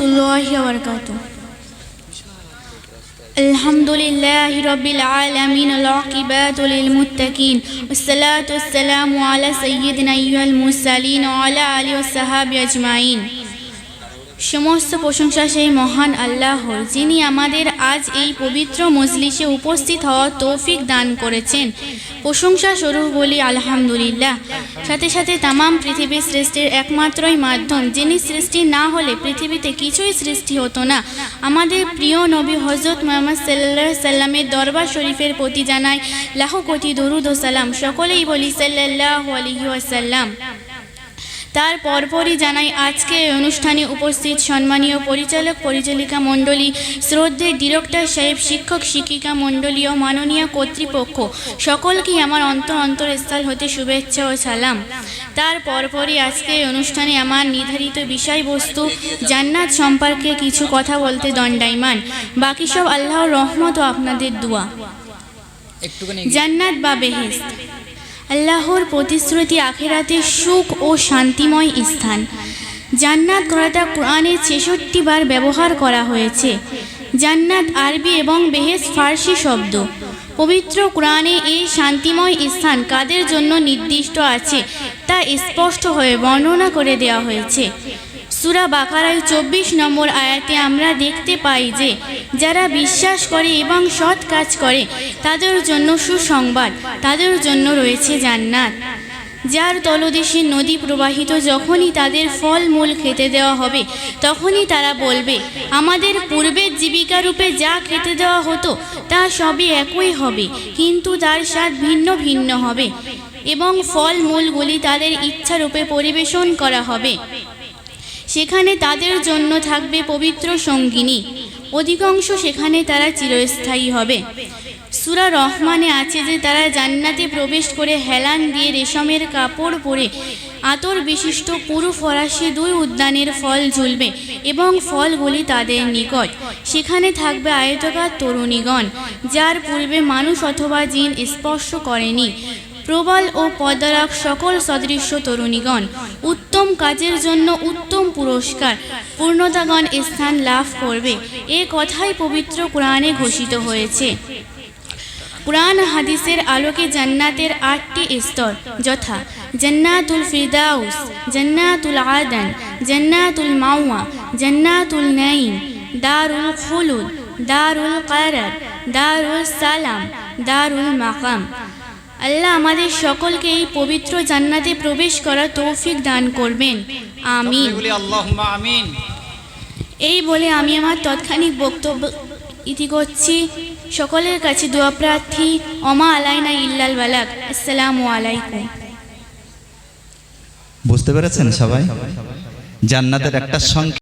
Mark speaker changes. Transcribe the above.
Speaker 1: الله وبركاته الحمد لله رب العالمين العاقبات للمتقين والصلاة والسلام على سيدنا أيها المرسلين وعلى آله والصحابة أجمعين সমস্ত প্রশংসা সেই মহান আল্লাহর যিনি আমাদের আজ এই পবিত্র মজলিসে উপস্থিত হওয়ার তৌফিক দান করেছেন প্রশংসা স্বরূপ বলি, আলহামদুলিল্লাহ। সাথে সাথে তামাম পৃথিবী সৃষ্টির একমাত্রই মাধ্যম, যিনি সৃষ্টি না হলে পৃথিবীতে কিছুই সৃষ্টি হতো না। আমাদের প্রিয় নবী হজরত মোহাম্মদ সাল্লাহ সাল্লামের দরবার শরীফের প্রতি জানায় লাহ কোটি দরুদ ও সালাম। সকলেই বলি সাল্লাহ আলহি ওয়াসাল্লাম। তার পরপরই জানাই আজকে এই অনুষ্ঠানে উপস্থিত সম্মানীয় পরিচালক পরিচালিকা মণ্ডলী শ্রদ্ধের ডিরেক্টর সাহেব শিক্ষক শিক্ষিকা মণ্ডলী ও মাননীয় কর্তৃপক্ষ সকলকেই আমার অন্তর অন্তরস্থল হতে শুভেচ্ছা ও সালাম। তার পরপরই আজকে এই অনুষ্ঠানে আমার নির্ধারিত বিষয়বস্তু জান্নাত সম্পর্কে কিছু কথা বলতে দণ্ডায়মান। বাকি সব আল্লাহর রহমত ও আপনাদের দোয়া। জান্নাত বা বেহেস্ত আল্লাহর প্রতিশ্রুতি আখেরাতে সুখ ও শান্তিময় স্থান। জান্নাত কথাটা কোরআনে ছেষট্টি বার ব্যবহার করা হয়েছে। জান্নাত আরবি এবং বেহেস ফার্সি শব্দ। পবিত্র কোরআনে এই শান্তিময় স্থান কাদের জন্য নির্দিষ্ট আছে তা স্পষ্ট হয়ে বর্ণনা করে দেওয়া হয়েছে। সুরা বাকারায় চব্বিশ নম্বর আয়াতে আমরা দেখতে পাই যে, যারা বিশ্বাস করে এবং সৎ কাজ করে, তাদের জন্য সুসংবাদ, তাদের জন্য রয়েছে জান্নাত। যার তলদেশে নদী প্রবাহিত যখনই তাদের ফল মূল খেতে দেওয়া হবে, তখনই তারা বলবে, আমাদের পূর্বের জীবিকা রূপে যা খেতে দেওয়া হতো, তা সবই একই হবে, কিন্তু তার স্বাদ ভিন্ন ভিন্ন হবে এবং ফল মূলগুলি তাদের ইচ্ছারূপে পরিবেশন করা হবে। সেখানে তাদের জন্য থাকবে পবিত্র সঙ্গিনী। অধিকাংশ সেখানে তারা চিরস্থায়ী হবে। সুরা রহমানে আছে যে তারা জান্নাতে প্রবেশ করে হেলান দিয়ে রেশমের কাপড় পরে আতর বিশিষ্ট পুরু ফরাসি দুই উদ্যানের ফল ঝুলবে এবং ফলগুলি তাদের নিকট। সেখানে থাকবে আয়তকার তরুণীগণ, যার পূর্বে মানুষ অথবা জিন স্পর্শ করেনি। প্রবল ও পদারক সকল সদৃশ্য তরুণীগণ, উত্তম কাজের জন্য উত্তম পুরস্কার, পূর্ণতাগণ স্থান লাভ করবে। এ কথাই পবিত্র কোরআনে ঘোষিত হয়েছে। কোরআন হাদিসের আলোকে জান্নাতের আটটি স্তর, যথা জান্নাতুল ফিরদাউস, জান্নাতুল আদান, জান্নাতুল মাওয়া, জান্নাতুল নাইম দারুল খুলুদ, দারুল কারার, দারুল সালাম, দারুল মাকাম। আল্লাহ আমাদের সকলকে এই পবিত্র জান্নাতে প্রবেশ করার তৌফিক দান করবেন। আমিন।
Speaker 2: আমিন।
Speaker 1: এই বলে আমি আমার তৎক্ষণিক বক্তব্য ইতি করছি। সকলের কাছে দোয়া প্রার্থী অমা আলাইনা ইল্লাল বালাক আসসালামু আলাইকুম।
Speaker 3: বুঝতে পেরেছেন সবাই? জান্নাতের একটা সংখ্যা